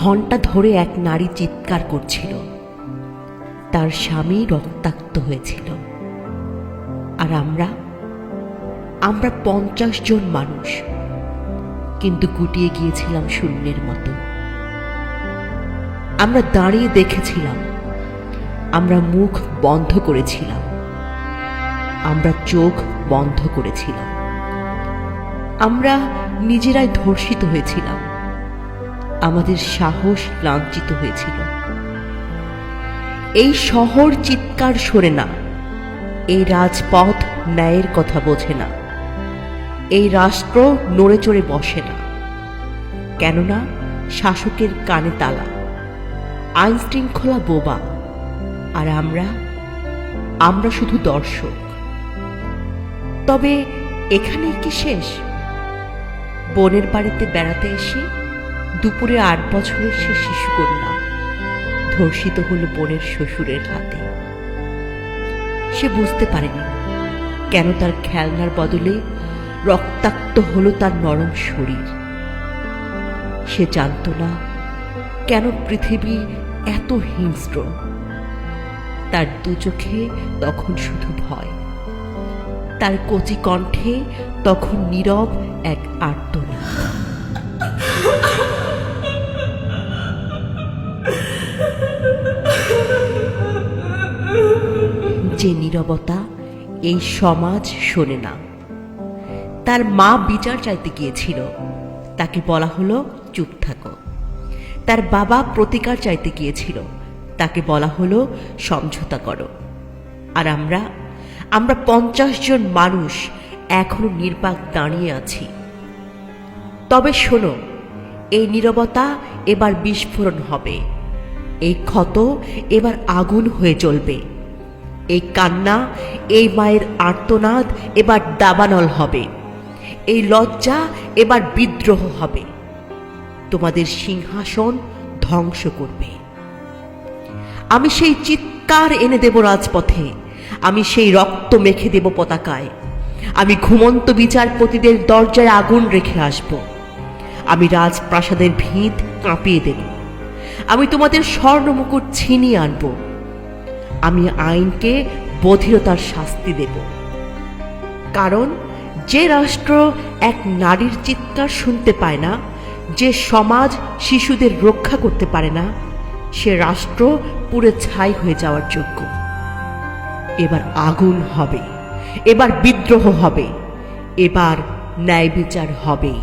ঘণ্টা ধরে এক নারী চিৎকার করছিল। তার স্বামী রক্তাক্ত হয়েছিল। আর আমরা আমরা পঞ্চাশ জন মানুষ, কিন্তু গুটিয়ে গিয়েছিলাম শূন্যের মতো। আমরা দাঁড়িয়ে দেখেছিলাম, আমরা মুখ বন্ধ করেছিলাম, আমরা চোখ বন্ধ করেছিলাম, আমরা নিজেরাই ধর্ষিত হয়েছিলাম। আমাদের সাহস লাঞ্ছিত হয়েছিল। এই শহর চিৎকার সরে না। এই রাজপথ ন্যায়ের কথা বোঝে না। এই রাষ্ট্র নড়ে চড়ে বসে না। কেননা শাসকের কানে তালা আইন শৃঙ্খলা বোবা, আর আমরা আমরা শুধু দর্শক। তবে এখানে কি শেষ? বনের বাড়িতে বেড়াতে এসে দুপুরে আট বছরের সে শিশু কন্যা ধর্ষিত হলো বোনের শ্বশুরের হাতে। সে বুঝতে পারেনি কেন তার খেলনার বদলে রক্তাক্ত হলো তার নরম শরীর। সে জানত না কেন পৃথিবী এত হিংস্র। তার দু চোখে তখন শুধু ভয়। তার কচি কণ্ঠে তখন নীরব এক আর্তনা যে নীরবতা এই সমাজ শোনে না। তার মা বিচার চাইতে গিয়েছিল। তাকে বলা হলো, চুপ থাকো। তার বাবা প্রতিকার চাইতে গিয়েছিল। তাকে বলা হলো, সমঝোতা করো। আর আমরা আমরা পঞ্চাশ জন মানুষ এখনও নির্বাক দাঁড়িয়ে আছি। তবে শোনো, এই নীরবতা এবার বিস্ফোরণ হবে। এই ক্ষত এবার আগুন হয়ে জ্বলবে। এই কান্না, এই মায়ের আর্তনাদ এবার দাবানল হবে। এই লজ্জা এবার বিদ্রোহ হবে। তোমাদের সিংহাসন ধ্বংস করবে। আমি সেই চিৎকার এনে দেব রাজপথে। আমি সেই রক্ত মেখে দেব পতাকায়। আমি ঘুমন্ত বিচারপতিদের দরজায় আগুন রেখে আসব। আমি রাজপ্রাসাদের ভিত কাঁপিয়ে দেব। আমি তোমাদের স্বর্ণ মুকুট ছিনিয়ে আনব। আমি আইনকে বধিরতার শাস্তি দেব। কারণ যে রাষ্ট্র এক নারীর চিৎকার শুনতে পায় না, যে সমাজ শিশুদের রক্ষা করতে পারে না, সে রাষ্ট্র পুরে ছাই হয়ে যাওয়ার যোগ্য। এবার আগুন হবে, এবার বিদ্রোহ হবে, এবার ন্যায় বিচার হবেই।